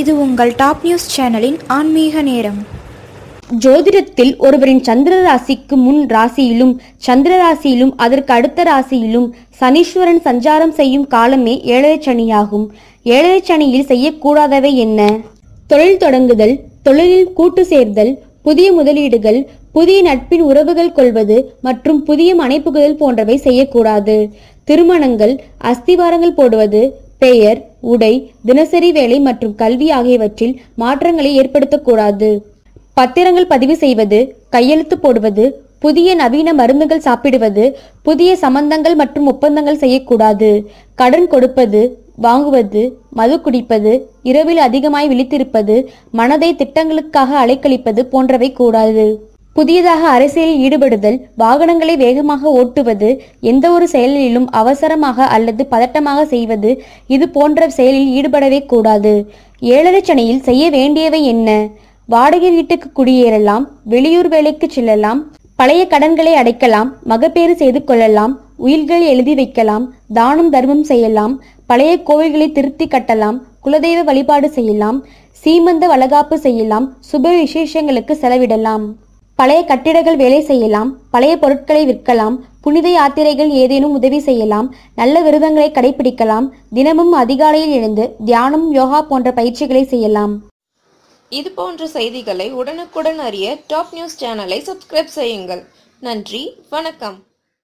இது உங்கள் top news சேனலின் ஆன்மீக நேரம். ஜோதிடத்தில் ஒருவரின் சந்திர ராசிக்கு முன் ராசியிலும் சந்திர ராசியிலும் அதற்கு அடுத்த ராசியிலும் சனீஸ்வரன் சஞ்சாரம் செய்யும் காலமே ஏழரை சனியாகும். ஏழரை சனியில் செய்யக்கூடாதவை என்ன? தொழில் தொடங்குதல் தொழிலில் கூட்டு சேர்தல் புதிய முதலீடுகள் புதிய நட்பின் உறவுகள் கொள்வது மற்றும் புதிய மனைப்புகள் போன்றவை செய்யக்கூடாது. திருமணங்கள் அஸ்திவாரங்கள் போடுவது பெயர் உடை தினசரி வேலை மற்றும் கல்வி ஆகியவற்றில் மாற்றங்களை ஏற்படுத்தக்கூடாது. பத்திரங்கள் பதிவு செய்வது கையெழுத்து போடுவது புதிய நவீன மருந்துகள் சாப்பிடுவது புதிய சம்பந்தங்கள் மற்றும் ஒப்பந்தங்கள் செய்யக்கூடாது. கடன் கொடுப்பது வாங்குவது மது குடிப்பது இரவில் அதிகமாய் விழித்திருப்பது மனதை திட்டங்களுக்காக அலைக்கழிப்பது போன்றவை கூடாது. புதியதாக அரசியலில் ஈடுபடுதல் வாகனங்களை வேகமாக ஓட்டுவது எந்த ஒரு செயலிலும் அவசரமாக அல்லது பதட்டமாக செய்வது இது போன்ற செயலில் ஈடுபடவே கூடாது. ஏழரை சனியில் செய்ய வேண்டியவை என்ன? வாடகை வீட்டுக்கு குடியேறலாம் வெளியூர் வேலைக்கு செல்லலாம் பழைய கடன்களை அடைக்கலாம் மகப்பேறு செய்து கொள்ளலாம் உயில்கள் எழுதி வைக்கலாம் தானம் தர்மம் செய்யலாம் பழைய கோவில்களை திருத்தி கட்டலாம் குலதெய்வ வழிபாடு செய்யலாம் சீமந்த வளகாப்பு செய்யலாம் சுப விசேஷங்களுக்கு செலவிடலாம். பழைய கட்டிடங்கள் வேலை செய்யலாம் பழைய பொருட்களை விற்கலாம் புனித யாத்திரைகள் ஏதேனும் உதவி செய்யலாம் நல்ல விரதங்களை கடைபிடிக்கலாம் தினமும் அதிகாலையில் எழுந்து தியானம் யோகா போன்ற பயிற்சிகளை செய்யலாம். இது போன்ற செய்திகளை உடனுக்குடன் அறிய டாப் நியூஸ் சேனலை சப்ஸ்கிரைப் செய்யுங்கள். நன்றி வணக்கம்.